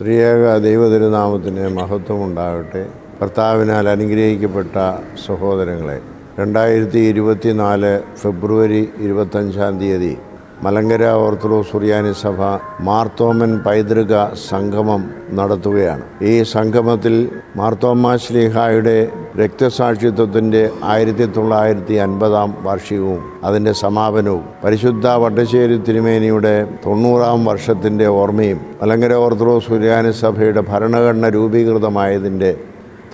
ത്രിയേക ദൈവതിരുനാമത്തിന് മഹത്വമുണ്ടാകട്ടെ. ഭർത്താവിനാൽ അനുഗ്രഹിക്കപ്പെട്ട സഹോദരങ്ങളെ രണ്ടായിരത്തി ഇരുപത്തിനാല് ഫെബ്രുവരി ഇരുപത്തഞ്ചാം തീയതി മലങ്കര ഓർത്തഡോക്സ് സുറിയാനി സഭ മാർത്തോമൻ പൈതൃക സംഗമം നടത്തുകയാണ്. ഈ സംഗമത്തിൽ മാർത്തോമ ശ്ലീഹായുടെ രക്തസാക്ഷിത്വത്തിന്റെ ആയിരത്തി തൊള്ളായിരത്തി അൻപതാം വാർഷികവും അതിന്റെ സമാപനവും പരിശുദ്ധ വട്ടശ്ശേരി തിരുമേനിയുടെ തൊണ്ണൂറാം വർഷത്തിന്റെ ഓർമ്മയും മലങ്കര ഓർത്തഡോക്സ് സുറിയാനി സഭയുടെ ഭരണഘടന രൂപീകൃതമായതിന്റെ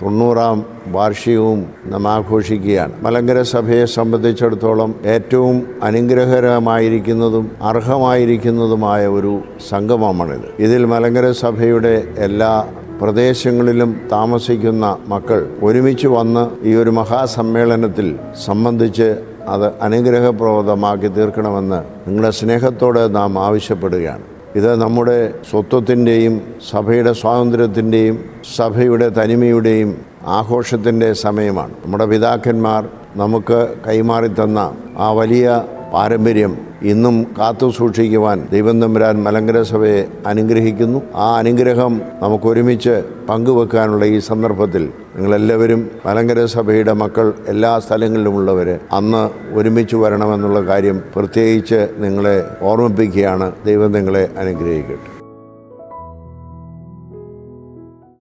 തൊണ്ണൂറാം വാർഷികവും നാം ആഘോഷിക്കുകയാണ്. മലങ്കര സഭയെ സംബന്ധിച്ചിടത്തോളം ഏറ്റവും അനുഗ്രഹകരമായിരിക്കുന്നതും അർഹമായിരിക്കുന്നതുമായ ഒരു സംഗമമാണിത്. ഇതിൽ മലങ്കര സഭയുടെ എല്ലാ പ്രദേശങ്ങളിലും താമസിക്കുന്ന മക്കൾ ഒരുമിച്ച് വന്ന് ഈ ഒരു മഹാസമ്മേളനത്തിൽ സംബന്ധിച്ച് അത് അനുഗ്രഹപ്രദമാക്കി തീർക്കണമെന്ന് നിങ്ങളുടെ സ്നേഹത്തോടെ നാം ആവശ്യപ്പെടുകയാണ്. ഇത് നമ്മുടെ സ്വത്വത്തിന്റെയും സഭയുടെ സ്വാതന്ത്ര്യത്തിന്റെയും സഭയുടെ തനിമയുടെയും ആഘോഷത്തിന്റെ സമയമാണ്. നമ്മുടെ പിതാക്കന്മാർ നമുക്ക് കൈമാറി തന്ന ആ വലിയ പാരമ്പര്യം ഇന്നും കാത്തു സൂക്ഷിക്കുവാൻ ദൈവം തമ്പുരാൻ മലങ്കര സഭയെ അനുഗ്രഹിക്കുന്നു. ആ അനുഗ്രഹം നമുക്കൊരുമിച്ച് പങ്കുവെക്കാനുള്ള ഈ സന്ദർഭത്തിൽ നിങ്ങളെല്ലാവരും മലങ്കര സഭയുടെ മക്കൾ എല്ലാ സ്ഥലങ്ങളിലുമുള്ളവർ അന്ന് ഒരുമിച്ച് വരണമെന്നുള്ള കാര്യം പ്രത്യേകിച്ച് നിങ്ങളെ ഓർമ്മിപ്പിക്കുകയാണ് ദൈവം നിങ്ങളെ അനുഗ്രഹിക്കട്ടെ.